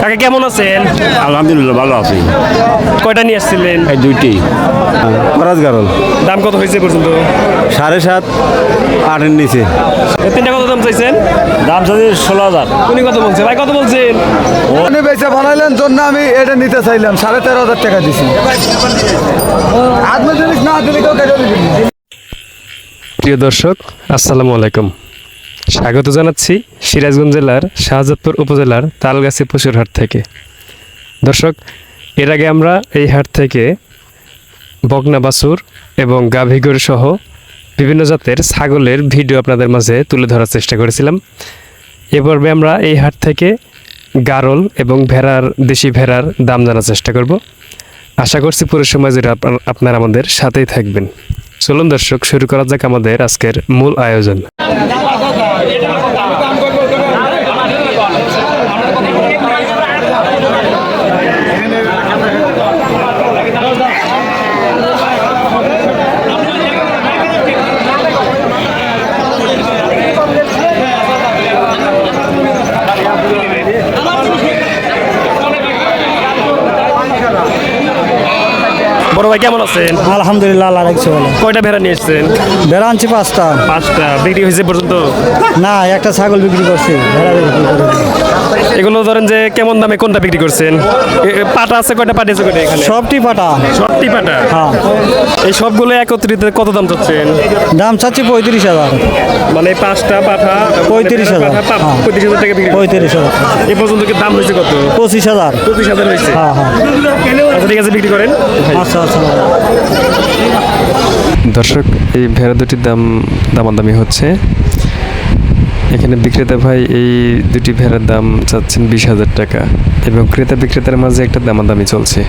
কাকা কেমন আছেন? আলহামদুলিল্লাহ ভালো আছি। কয়টা নিয়ে আসছিলেন? এই দুইটি। করাজ গারল দাম কত হয়েছে পর্যন্ত? সাড়ে সাত আটের নিচে। তিনটা কত দাম চাইছেন? দাম চাচ্ছি ষোলো হাজার। উনি কত বলছে? ভাই কত বলছেন? আপনি বেচে বানাইলেন জন্য আমি এটা নিতে চাইলাম সাড়ে তেরো হাজার টাকা দিছি। আদমি জিনিস না দিলে কেউ কেটে প্রিয় দর্শক আসসালামু আলাইকুম। স্বাগত জানাচ্ছি সিরাজগঞ্জ জেলার শাহজাদপুর উপজেলার তালগাছি পশুর হাট থেকে। দর্শক, এর আগে আমরা এই হাট থেকে বগনা বাছুর এবং গাভী গরু সহ বিভিন্ন জাতের ছাগলের ভিডিও আপনাদের মাঝে তুলে ধরার চেষ্টা করেছিলাম। এ পর্বে আমরা এই হাট থেকে গারল এবং ভেড়ার, দেশি ভেড়ার দাম জানার চেষ্টা করব। আশা করছি পুরো সময় যেটা আপনারা আমাদের সাথেই থাকবেন। চলুন দর্শক, শুরু করা যাক আমাদের আজকের মূল আয়োজন বড় ভাই কেমন আছেন? আলহামদুলিল্লাহ আল্লাহ রাখছে বলে কয়টা ভেড়া নিয়ে এসছেন? ভেড়া আনছি পাঁচটা। পাঁচটা। বিক্রি হয়েছে পর্যন্ত? না একটা ছাগল বিক্রি করছি। ভেড়া বিক্রি করে। এগুলো ধরেন যে কেমন দামে কোনটা বিক্রি করছেন? পাটা আছে কয়টা? পাটি আছে কয়টা এখানে? সবটি পাটা। সবটি পাটা? হ্যাঁ। এই সবগুলো একত্রিত কত দাম চাচ্ছেন? দাম চাচ্ছি পঁয়ত্রিশ হাজার। মানে পাঁচটা পাঠা পঁয়ত্রিশ হাজার। হ্যাঁ। পঁয়ত্রিশ হাজার টাকা বিক্রি পঁয়ত্রিশ হাজার। এ পর্যন্ত কি দাম হয়েছে কত? পঁচিশ হাজার। পঁচিশ হাজার হয়েছে। হ্যাঁ হ্যাঁ। আচ্ছা ঠিক আছে বিক্রি করেন। আচ্ছা আচ্ছা। দর্শক, এই ভেড়া দুটির দাম, দামাদামি হচ্ছে। এখানে বিক্রেতা ভাই এই দুটি ভেড়ার দাম চাচ্ছেন বিশ হাজার টাকা এবং ক্রেতা বিক্রেতার মাঝে একটা দামাদামি চলছে।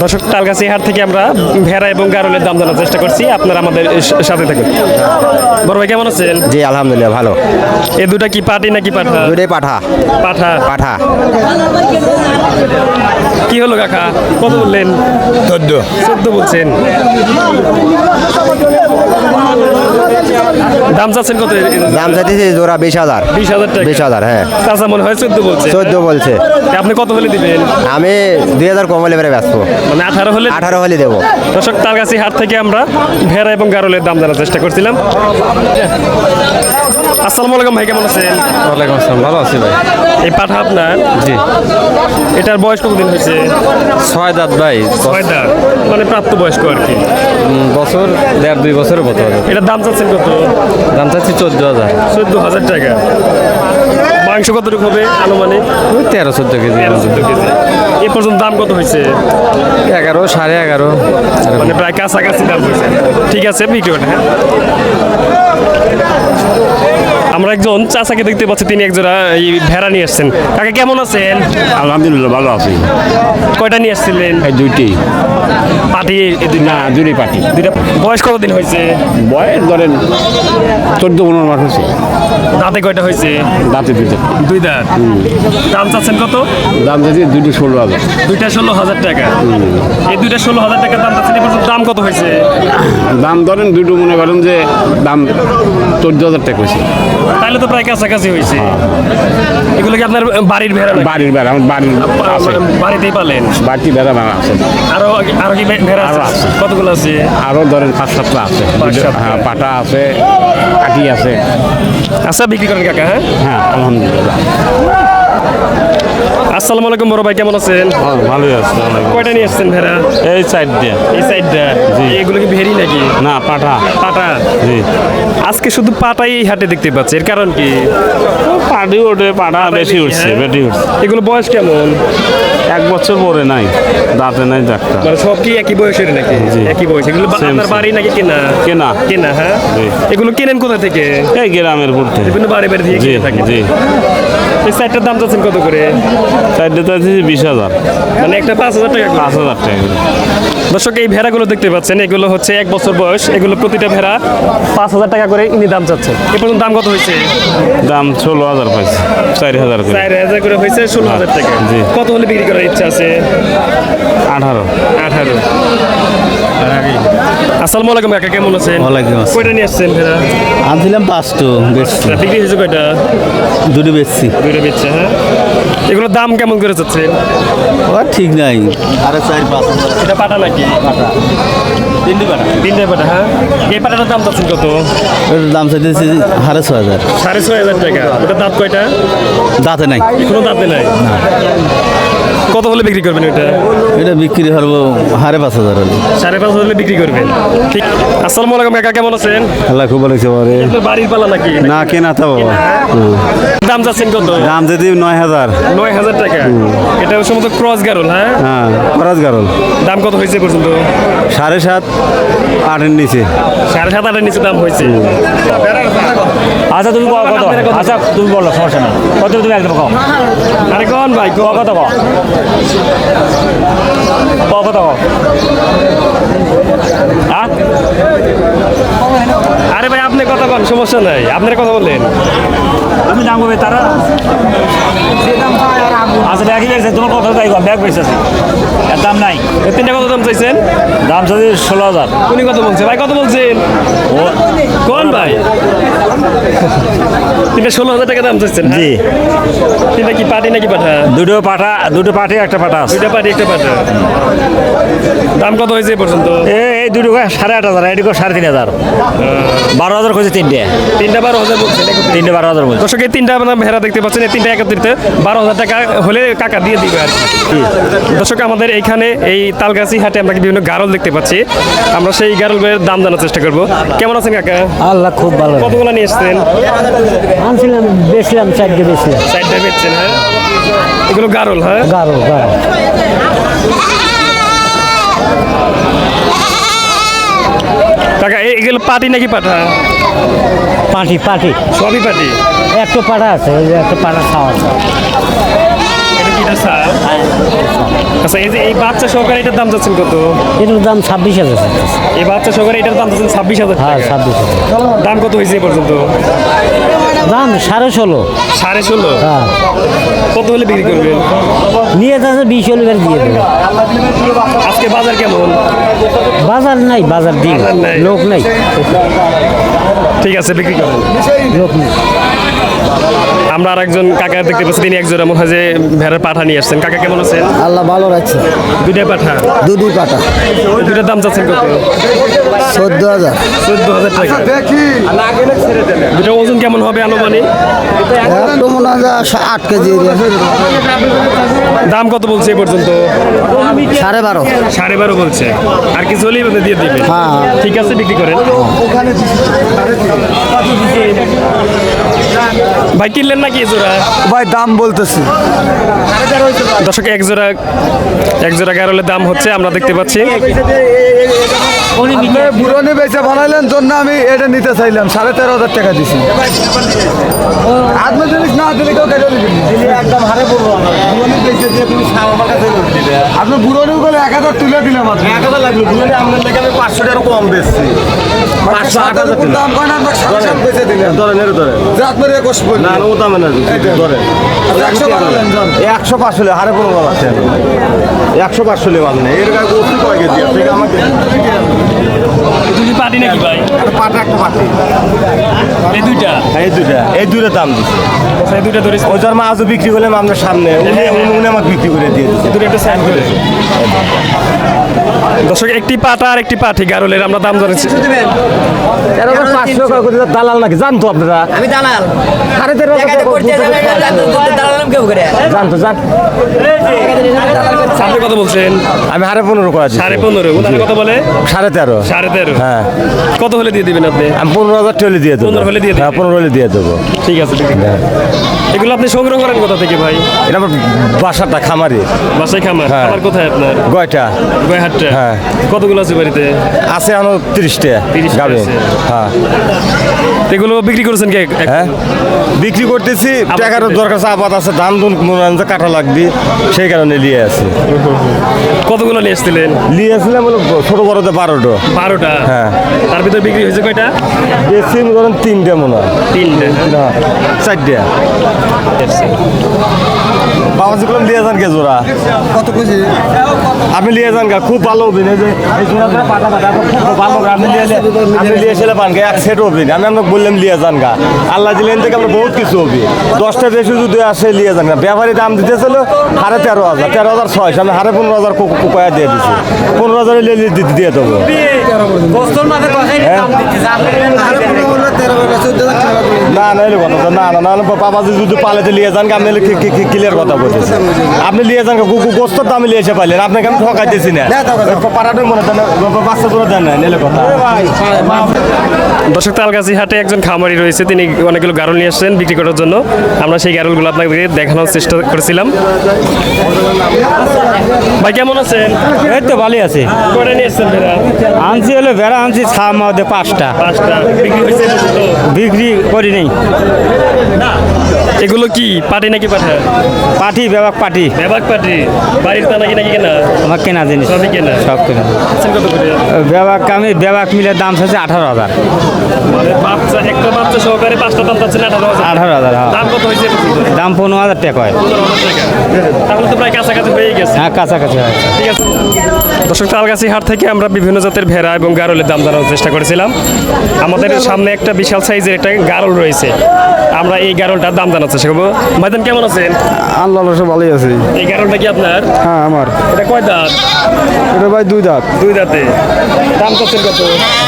দর্শক তালগাছি হাট থেকে আমরা ভেড়া এবং গারলের দাম জানার চেষ্টা করছি। আপনারা আমাদের সাথে থাকুন। বড় ভাই কেমন আছেন? জি আলহামদুলিল্লাহ ভালো। এই দুটা কি পাটি নাকি পাঠা? দুটাই পাঠা। পাঠা। পাঠা। কি হলো কাকা? কত বললেন? চোদ্দ। চোদ্দ বলছেন। দাম চাচ্ছেন কত? দাম চাইতেছি জোড়া বিশ হাজার। বিশ হাজার টাকা। বিশ হাজার হ্যাঁ। চাচা মনে হয় চোদ্দ বলছে। চোদ্দ বলছে। আপনি কত হলে দিবেন? আমি দুই হাজার কম হলে ব্যস্ত মানে আঠারো হলে? আঠারো হলে দেবো। দর্শক তার কাছে হাট থেকে আমরা ভেড়া এবং গারলের দাম জানার চেষ্টা করছিলাম। আসসালামু আলাইকুম ভাই কেমন আছেন? ওয়ালাইকুম আসসালাম ভালো আছি ভাই। এই পাঠা আপনার? জি। এটার বয়স কতদিন হয়েছে? ছয় দাঁত ভাই ছয়টা মানে প্রাপ্ত বয়স্ক আর কি। বছর দেড় দুই বছরের মতো এটার দাম চাচ্ছেন কত? দাম চাচ্ছি চোদ্দ হাজার। চোদ্দ হাজার টাকা। মাংস কতটুকু হবে আনুমানিক? তেরো চোদ্দ কেজি। তেরো চোদ্দ কেজি। এ পর্যন্ত দাম কত হয়েছে? এগারো সাড়ে এগারো। মানে প্রায় কাছাকাছি দাম হয়েছে। ঠিক আছে বিক্রি করে হ্যাঁ আমরা একজন চাচাকে দেখতে পাচ্ছি তিনি একজোড়া এই ভেড়া নিয়ে আসছেন। কাকা কেমন আছেন? আলহামদুলিল্লাহ ভালো আছি। কয়টা নিয়ে আসছিলেন? দুইটি। পাটি না দুটি পাটি দুইটা বয়স কতদিন হয়েছে? বয়স ধরেন চোদ্দ পনেরো মাস হচ্ছে দাঁতে কয়টা হয়েছে? দাঁতে দুইটা। দুই দাঁত। দাম চাচ্ছেন কত? দাম চাচ্ছি দুইটি ষোলো হাজার। দুইটা ষোলো হাজার টাকা। এই দুইটা ষোলো হাজার টাকা দাম চাচ্ছেন দাম কত হয়েছে? দাম ধরেন দুটো মনে করেন যে দাম চোদ্দ হাজার টাকা হয়েছে। তাহলে তো প্রায় কাছাকাছি হয়েছে। এগুলো কি আপনার বাড়ির ভেড়া বাড়ির বেড়া আমার বাড়ির বাড়িতেই পালেন। বাড়তি বেড়া বেড়া আছে। আরও আরও কি ভেড়া আছে। আছে। কতগুলো আছে? আরও ধরেন পাঁচ সাতটা আছে। হ্যাঁ পাটা আছে কাটি আছে। আচ্ছা বিক্রি করেন কাকা হ্যাঁ? হ্যাঁ আলহামদুলিল্লাহ। আসসালামু আলাইকুম বড় ভাই কেমন আছেন? ভালোই আছে কয়টা নিয়ে আসছেন ভেড়া? এই সাইড দিয়ে। এই সাইডটা এগুলো কি ভেরি নাকি? না পাঠা। পাটা জি। আজকে শুধু পাটাই হাটে দেখতে পাচ্ছি এর কারণ কি? পাটি ওঠে পাটা বেশি উঠছে হ্যাঁ। বেশি উঠছে। এগুলো বয়স কেমন? এক বছর পরে নাই দাঁতে নাই ডাক্তার মানে সব কি একই বয়সের নাকি। একই বয়স। এগুলো আপনার বাড়ি নাকি কেনা? কেনা। কেনা হ্যাঁ? এগুলো কেনেন কোথা থেকে? এই গ্রামের ঘুরতে বিভিন্ন বাড়ি বাড়ি থেকে থাকেন। জি। এই সাইডটার দাম চাচ্ছেন কত করে? চারটে চাইছি বিশ হাজার। মানে একটা পাঁচ হাজার টাকা পাঁচ হাজার টাকা করে। দর্শক এই ভেড়াগুলো দেখতে পাচ্ছেন এগুলো হচ্ছে এক বছর বয়স এগুলো প্রতিটা ভেড়া পাঁচ হাজার টাকা করে ইনি দাম চাচ্ছেন এ পর্যন্ত দাম কত হয়েছে? দাম ষোলো হাজার পাইছি চার হাজার করে। চার হাজার করে হয়েছে ষোলো হাজার টাকা। জি। কত হলে বিক্রি করার ইচ্ছা আছে? আঠারো। আঠারো। আসসালামু আলাইকুম কাকা কেমন আছেন? ওয়ালাইকুম আসসালাম। কয়টা নিয়ে আসছেন ভেড়া? আনছিলাম পাঁচটো বেচছি। বিক্রি হয়েছে কয়টা? দুটো বেচছি। দুইটা বেচছে হ্যাঁ? এগুলোর দাম কেমন করে চাচ্ছেন ও ঠিক নাই। আরে চার পাঁচ। এটা পাটা নাকি? তিনটি পাটা। তিনটে পাটা হ্যাঁ? এই পাটাটার দাম চাচ্ছেন কত? দাম চাইতেছি সাড়ে ছ হাজার। সাড়ে ছয় হাজার টাকা। ওটার দাঁত কয়টা? দাঁতে নাই। কোনো দাঁতে নাই? কত হলে বিক্রি করবেন এটা? এটা বিক্রি হব হারে পাঁচ হাজার হলে। সাড়ে পাঁচ হলে বিক্রি করবেন। ঠিক। আসসালামু আলাইকুম কাকা কেমন আছেন? আল্লাহ খুব ভালো আছে বাড়ির পালা নাকি? না কেনা তো বাবা। দাম যাচ্ছেন কত? দাম যদি নয় হাজার। নয় হাজার টাকা। এটা সম্ভবত ক্রস গারল হ্যাঁ? হ্যাঁ ক্রস গারল। দাম কত হয়েছে পর্যন্ত? সাড়ে সাত। আটের নিচে। সাড়ে সাত আটের নিচে দাম হয়েছে। আচ্ছা তুমি কও কত? আচ্ছা তুমি বলো সমস্যা নেই। কত তুমি একদম কম আরে কোন ভাই কত ক কত কও? হ্যাঁ আরে ভাই আপনি কথা বলেন সমস্যা নাই। আপনার কথা বললেন? তুমি দাম করবে তারা? আচ্ছা ব্যাগই বেড়েছে তোমার কত তাই ব্যাগ বেড়েছে এর দাম নাই। তিনটা কত দাম চাইছেন? দাম চাইছে ষোলো হাজার। উনি কত বলছে? ভাই কত বলছেন? কোন ভাই? তিনটা ষোলো হাজার টাকা দাম চাইছেন হ্যাঁ? জি। তিনটা কি পাটি নাকি পাঠা? দুটো পাঠা দুটো পাঠি একটা পাঠা আছে। দুইটা পাটি একটা পাঠা। দাম কত হয়েছে এ পর্যন্ত? এই দুটো সাড়ে আট হাজার এদিকে সাড়ে তিন হাজার। বারো হাজার খুঁজে তিনটে। তিনটা বারো হাজার বলছেন তিনটে। বারো হাজার বলছে। দর্শক এই তিনটা আপনার ভেড়া দেখতে পাচ্ছেন এই তিনটা একত্রিত বারো হাজার টাকা হলে কাকা দিয়ে দিবে আর কি। দর্শক আমাদের এইখানে এই তালগাছি হাটে আমরা বিভিন্ন গারল দেখতে পাচ্ছি। আমরা সেই গারলের দাম জানার চেষ্টা করব। কেমন আছেন কাকা? আল্লাহ খুব ভালো। কতগুলো নিয়ে এসছেন? আনছিলাম বেচলাম চারটে বেচলাম। চারটা বেচছেন হ্যাঁ? এগুলো গারল হ্যাঁ? গারো গারো কাকা এগুলো পাটি নাকি পাঠা পাটি পাটি। সবই পাটি? একটা পাটা আছে একটা পাটা খাওয়া আছে। কি আচ্ছা এই যে এই বাচ্চা সহকারে এটার দাম যাচ্ছেন কত? এটার দাম ছাব্বিশ হাজার এই বাচ্চা সহকারে এটার দাম যাচ্ছেন ছাব্বিশ হাজার হ্যাঁ ছাব্বিশ হাজার। দাম কত হয়েছে এ পর্যন্ত? দাম সাড়ে ষোলো। সাড়ে ষোলো? হ্যাঁ। কত হলে বিক্রি করবেন? নিয়ে যাচ্ছে বিশ হলে দিয়ে দেবে। আজকে বাজার কেমন? বাজার নাই বাজার দিন। লোক নাই। ঠিক আছে বিক্রি করেন। লোক নেই। আমরা আর একজন কাকা দেখতে পাচ্ছি তিনি একজন মনে হয় যে ভেড়ার পাঠা নিয়ে আসছেন। কাকা কেমন আছেন আল্লাহ ভালো রাখছে। দুইটা পাঠা? দুটি পাঠা। দুটার দাম চাচ্ছেন কত? চোদ্দ হাজার। চোদ্দ হাজার টাকা। দুটো ওজন কেমন হবে আনুমানিক? মনে হয় যে আট কেজি দাম কত বলছে এ পর্যন্ত? সাড়ে বারো। সাড়ে বারো বলছে। আর কিছু হলেই আপনি দিয়ে দিবেন। হ্যাঁ। ঠিক আছে বিক্রি করেন। ভাই কিনলেন নাকি জোড়া? ভাই দাম বলতেছি। দর্শক এক জোড়া এক জোড়া গারলের দাম হচ্ছে আমরা দেখতে পাচ্ছি। বুড়নি বেচে বানাইলেন জন্য আমি এটা নিতে চাইলাম। সাড়ে তেরো হাজার টাকা দিছি। আপনি জিনিস না আপনি বুড়নি বলে এক হাজার তুলে দিলাম আপনি এক হাজার লাগল। বুড়নি আপনার লেগে আমি পাঁচশো টাকা কম পাঁচশো আট হাজার দাম কয় না? আপনার সাড়ে সাত বেচে দিলেন ধরেন এর ধরেন। যে আপনার একুশ না ও দামে না ধরেন। একশো যান একশো পাঁচশো হারে পনেরো আছে একশো পাঁচশো নেই। এর গায়ে অতি কয় কেজি আছে? আমাকে দুটি পাটি নাকি ভাই? পাটা একটা পাটি। এই দুইটা? এই দুইটা। এই দুইটা দাম দিছে। এই দুইটা ধরে ওই তোর বিক্রি করলাম আপনার সামনে। উনি উনি- উনি আমাকে বিক্রি করে দিয়ে দিচ্ছে দুটো একটা সাইড করে দর্শক একটি পাটা আর একটি পাঠি গারুলের আমরা দাম জানাচ্ছি দালাল নাকি? জানতো আপনারা? আমি দালাল। সাড়ে তেরো জানতো জান আপনি কত বলছেন? আমি হারে পনেরো সাড়ে পনেরো ওনারা কত বলে? সাড়ে তেরো। সাড়ে তেরো। হ্যাঁ। কত হলে দিয়ে দিবেন আপনি? আমি পনেরো হাজার টলে দিয়ে দেবো। পনেরো হলে দিয়ে? হ্যাঁ পনেরো হলে দিয়ে দেবো। ঠিক আছে ঠিক আছে। এগুলো আপনি সংগ্রহ করেন কোথা থেকে ভাই? এটা আমার বাসাটা খামারি। বাসায় খামার? হ্যাঁ। খামার কোথায় আপনার? গয়টা। গয়হাটটা? হ্যাঁ। কতগুলো আছে বাড়িতে? আছে এখন তিরিশটা। 30 টা গাবে। আছে। হ্যাঁ এগুলো বিক্রি করেছেন কে? এক- হ্যাঁ। বিক্রি করতেছি। আবাদ টাকার করতে- দরকার আছে আবাদ আছে ধান ধুন মনে হয় যে কাটা লাগবে সেই কারণে নিয়ে আসি। কতগুলো নিয়ে এসেছিলেন নিয়ে আসছিলাম হলো ছোট বড়তে বারোটো। বারোটা? হ্যাঁ। তার ভিতরে বিক্রি হয়েছে কয়টা? বেশি ধরেন তিনটে মনে হয়। তিনটে। না চারটে। বাবা যেগুলো নিয়ে যান কে জোড়া। কত কেজি? আপনি নিয়ে যান গা খুব ভালো হবে এই যে এই জোড়া জোড়া পাটা পাটা খুব ভালো আপনি নিয়ে আপনি নিয়ে এসে পান গা এক সেট হবে আমি আপনাকে বললাম নিয়ে যান গা। আল্লাহ দিলেন থেকে আপনার বহুত কিছু হবে দশটা বেশি যদি আসে নিয়ে যান গা। ব্যাপারী দাম দিতেছিল হারে তেরো হাজার। তেরো হাজার ছয়শো। আমি হারে পনেরো হাজার কুপায়া দিয়ে দিছি। পনেরো হাজার দিয়ে দেবো। না না এলে কথা তো, না না না বাবা যদি পালেতে নিয়ে যান আপনি ক্লিয়ার কথা বলতেছেন আপনি নিয়ে যান গোস্তর দামে নিয়ে এসে পাইলেন আপনাকে আমি ঠকাইতেছি না। পাড়াটা মনে দেন বাচ্চা করে দেন না নিলে কথা। দর্শক তালগাছি হাটে একজন খামারি রয়েছে তিনি অনেকগুলো গারল নিয়ে আসছেন বিক্রি করার জন্য। আমরা সেই গারলগুলো আপনাকে দেখানোর চেষ্টা করেছিলাম। ভাই কেমন আছেন? এই তো ভালোই আছে। কয়টা নিয়ে এসছেন ভেড়া? আনছি হলে ভেড়া আনছি ছা মধ্যে পাঁচটা। পাঁচটা। বিক্রি হয়েছে? বিক্রি করি নেই। এগুলো কি পাটি নাকি পাঠা? পাটি ব্যাপার পাটি বেবাক পাটি বাড়ির তা নাকি নাকি কেনা? আমার কেনা জিনিস। সবই কেনা? সব কেনা। করে? ব্যাপার আমি ব্যাপার মিলে দাম চাচ্ছে আঠারো হাজার। মানে বাচ্চা একটা বাচ্চা সহকারে পাঁচটা দাম পাচ্ছেন আঠারো হাজার। আঠারো হাজার হ্যাঁ। দাম কত হয়েছে? দাম পনেরো হাজার টাকা হয়। তাহলে তো প্রায় কাছাকাছি হয়ে গেছে। হ্যাঁ কাছাকাছি হয় ঠিক আছে। দর্শক তালগাছি হাট থেকে আমরা বিভিন্ন জাতের ভেড়া এবং গারলের দাম জানার চেষ্টা করেছিলাম। আমাদের সামনে একটা বিশাল সাইজের একটা গারল রয়েছে। আমরা এই গারলটার দাম জানার চেষ্টা করব। ভাইদান কেমন আছেন? আল্লাহ সব ভালোই আছে। এই গারলটা কি আপনার? হ্যাঁ আমার। এটা কয় দাঁত? এটা ভাই দুই দাঁত। দুই দাঁতে। দাম কত কত?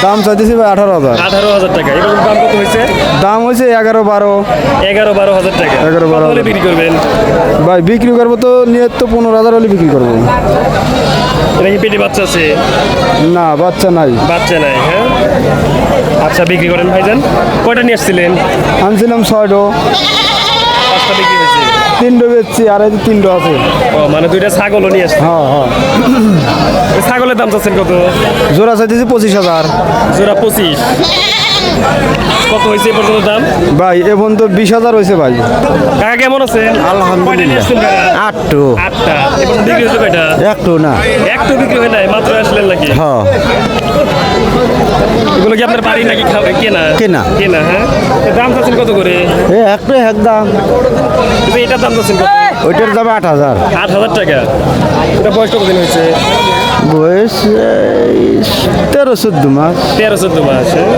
দাম চাইতেছি ভাই আঠারো হাজার। আঠারো হাজার টাকা। এবার দাম কত হয়েছে? দাম হয়েছে এগারো বারো। এগারো বারো হাজার টাকা। এগারো বারো বিক্রি করবেন? ভাই বিক্রি করব তো নিয়ে তো পনেরো হাজার হলে বিক্রি করব। এটা কি পেটে বাচ্চা আছে? না বাচ্চা নাই। বাচ্চা নাই হ্যাঁ? আচ্ছা বিক্রি করেন ভাইজান। কয়টা নিয়ে আসছিলেন? আনছিলাম ছয়টো। পাঁচটা বিক্রি হয়েছে। তিনটো বেচছি আর এই তিনটো আছে। ও মানে দুইটা ছাগলও নিয়ে আসছে হ্যাঁ হ্যাঁ। ছাগলের দাম চাচ্ছেন কত? জোড়া চাইতেছি পঁচিশ হাজার। জোড়া পঁচিশ। কত হয়েছে পর্যন্ত দাম? ভাই এখন তো বিশ হাজার হয়েছে ভাই। কাকা কেমন আসছেন ভাইয়া? আটটো। আটটা। এবার বিক্রি হয়েছে কয়টা? একটু না। একটু বিক্রি হয় নাই মাত্র আসলেন নাকি? হ্যাঁ এগুলো কি আপনার বাড়ি নাকি খাবে? কেনা? কেনা। কেনা হ্যাঁ? দাম চাচ্ছেন কত করে? এ একটু একদম কিন্তু এটার দাম চাচ্ছেন কত? ওইটার দাম আট হাজার। আট হাজার টাকা। এটা বয়স কতদিন হয়েছে? বয়স তেরো চোদ্দ মাস। তেরো চোদ্দ মাস হ্যাঁ?